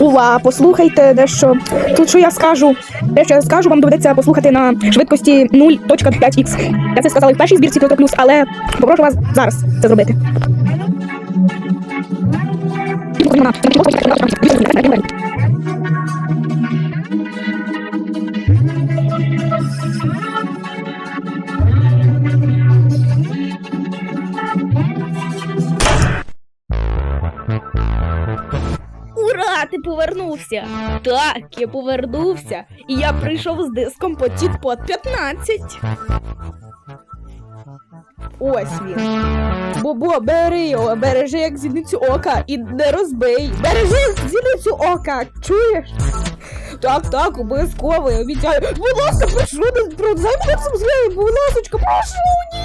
Ува, послухайте дещо. Тут що я скажу. Дещо я скажу, вам доведеться послухати на швидкості 0.5х. Я це сказала в першій збірці Proto Плюс, але попрошу вас зараз це зробити. Ура! Ти повернувся! Так, я повернувся. І я прийшов з диском по Тітпот 15. Ось він. Бобо, бери його, бережи як зіницю ока і не розбий. Бережи зіницю ока, чуєш? Так, так, обов'язково, я обіцяю. Будь ласка, прошу, не займи злею, будь ласка, прошу, ні.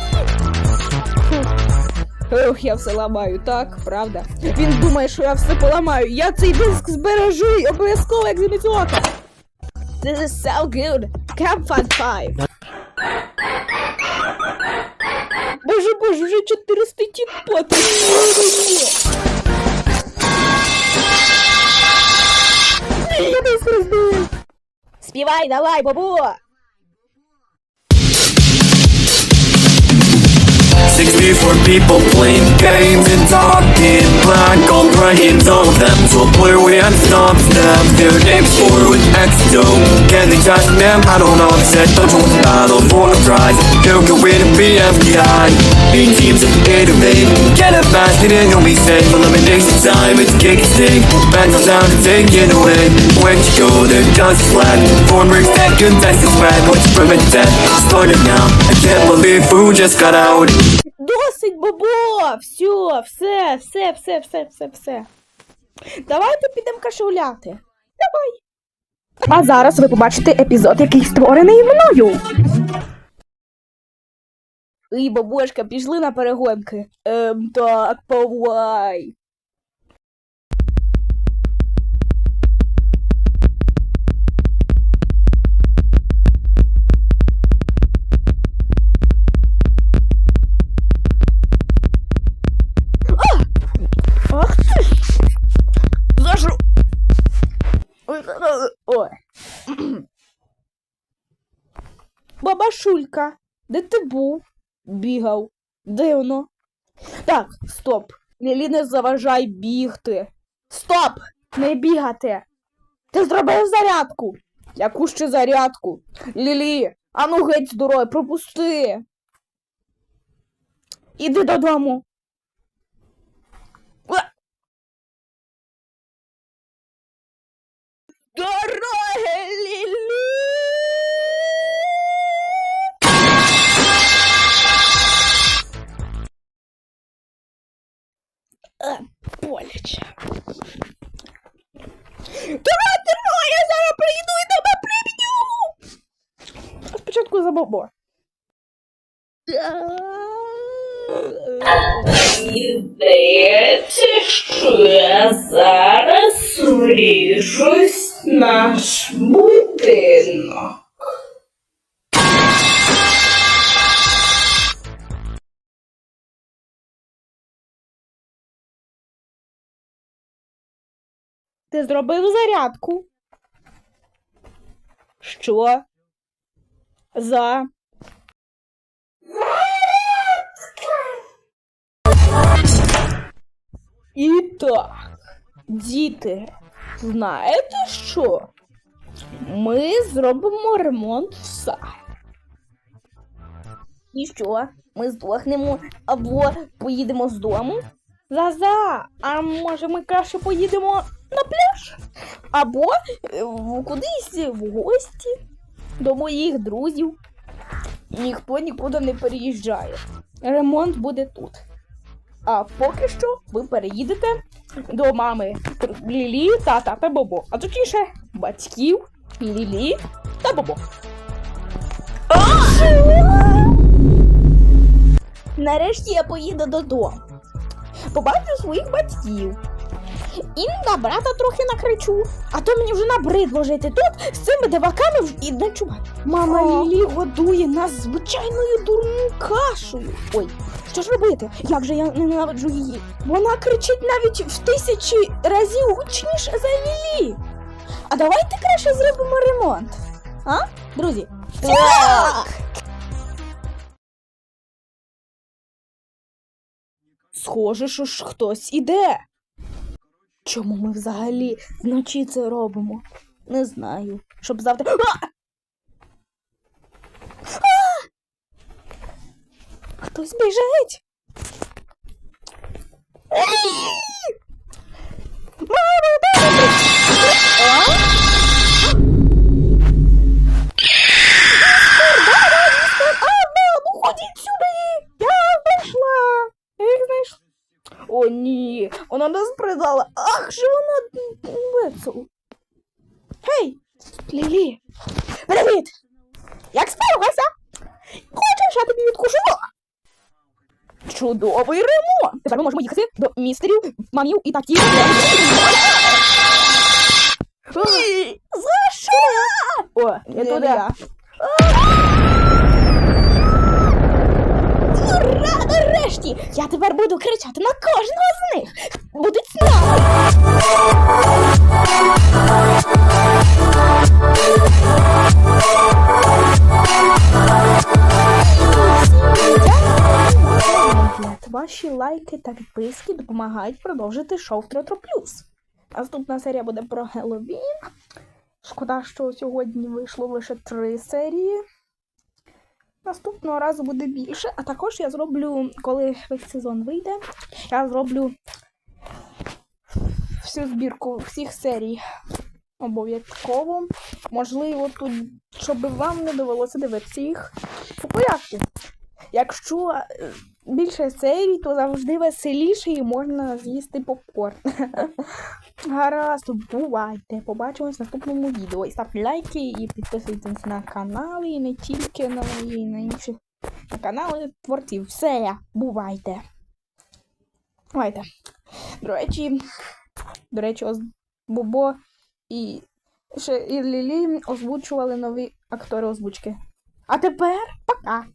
Ох, я все ламаю, так, правда. Він думає, що я все поламаю. Я цей диск збережу і обов'язково як ока. This is so good. Camp Fun 5. Боже, боже, вже 400 тіпоти. Я десь розбив. Співай, давай, For where people playing games and talking, in black on brains all of them to a we we had stopped them. Their names for with X2 Can they judge them? I don't know They said don't you want battle for a prize. Here can win and be FBI teams of eight Get it fast and you'll be safe. Elimination time it's kick stick Bands are sound and taken away. When you go there just flat. Four bricks that's the is bad What's prevent that? Started now. I can't believe who just got out. Бабо! Все, все, все, все, все, все, все. Давайте підемо кашуляти. Давай. А зараз ви побачите епізод, який створений мною. І бабушка, пішли на перегонки. Ем, так, повай. Баба Шулька, де ти був? Бігав. Дивно. Так, стоп. Лілі не заважай бігти. Стоп! Не бігати. Ти зробив зарядку. Яку ще зарядку? Лілі, ану геть з дороги, пропусти. Іди додому. Бобо. Здається, що зараз вріжусь. Ти зробив зарядку? Що? За. І так, діти, знаєте що? Ми зробимо ремонт в. І що? Ми здохнемо або поїдемо з дому? За-за, а може ми краще поїдемо на пляж? Або е, кудись в гості до моїх друзів. Ніхто нікуди не переїжджає. Ремонт буде тут. А поки що ви переїдете до мами Лілі, тата та Бобо. А точніше, батьків Лілі та Бобо. Нарешті я поїду додому. Побачу своїх батьків. І на брата трохи накричу. А то мені вже набридло жити тут з цими диваками і не чувати. Мама Лілі годує нас звичайною дурною кашею. Ой, що ж робити? Як же я ненавиджу її? Вона кричить навіть в тисячі разів гучніше за Лілі. А давайте краще зробимо ремонт. А, друзі? Так! Схоже, що ж хтось іде. Чому ми взагалі вночі це робимо? Не знаю. Щоб завтра. А! А! Хтось біжить. Мамо, вона нас предала. Ах, же вона весело. Гей, Лілі. Привіт! Як справилася? Хочеш, я тобі відкушу? Чудовий ремонт! Тепер ми можемо їхати до містерів, мамів і. Ні, За що? О, я туди. Ура! Нарешті! Я тепер буду кричати на кожного з них! Будуть знати! Ваші лайки та підписки допомагають продовжити шоу Тротро Плюс. Наступна серія буде про Геловін. Шкода, що сьогодні вийшло лише три серії. Наступного разу буде більше, а також я зроблю, коли весь сезон вийде, я зроблю всю збірку всіх серій. Обов'язково. Можливо, тут, щоб вам не довелося дивитися їх по порядку. Якщо е, більше серій, то завжди веселіше і можна з'їсти попкорн. Гаразд, бувайте. Побачимось в наступному відео. І ставте лайки і підписуйтесь на канали, і не тільки на мої, на інші на канали творців. Все, бувайте. Бувайте. До речі, до речі, оз... Бобо і ще і Лілі озвучували нові актори озвучки. А тепер пока!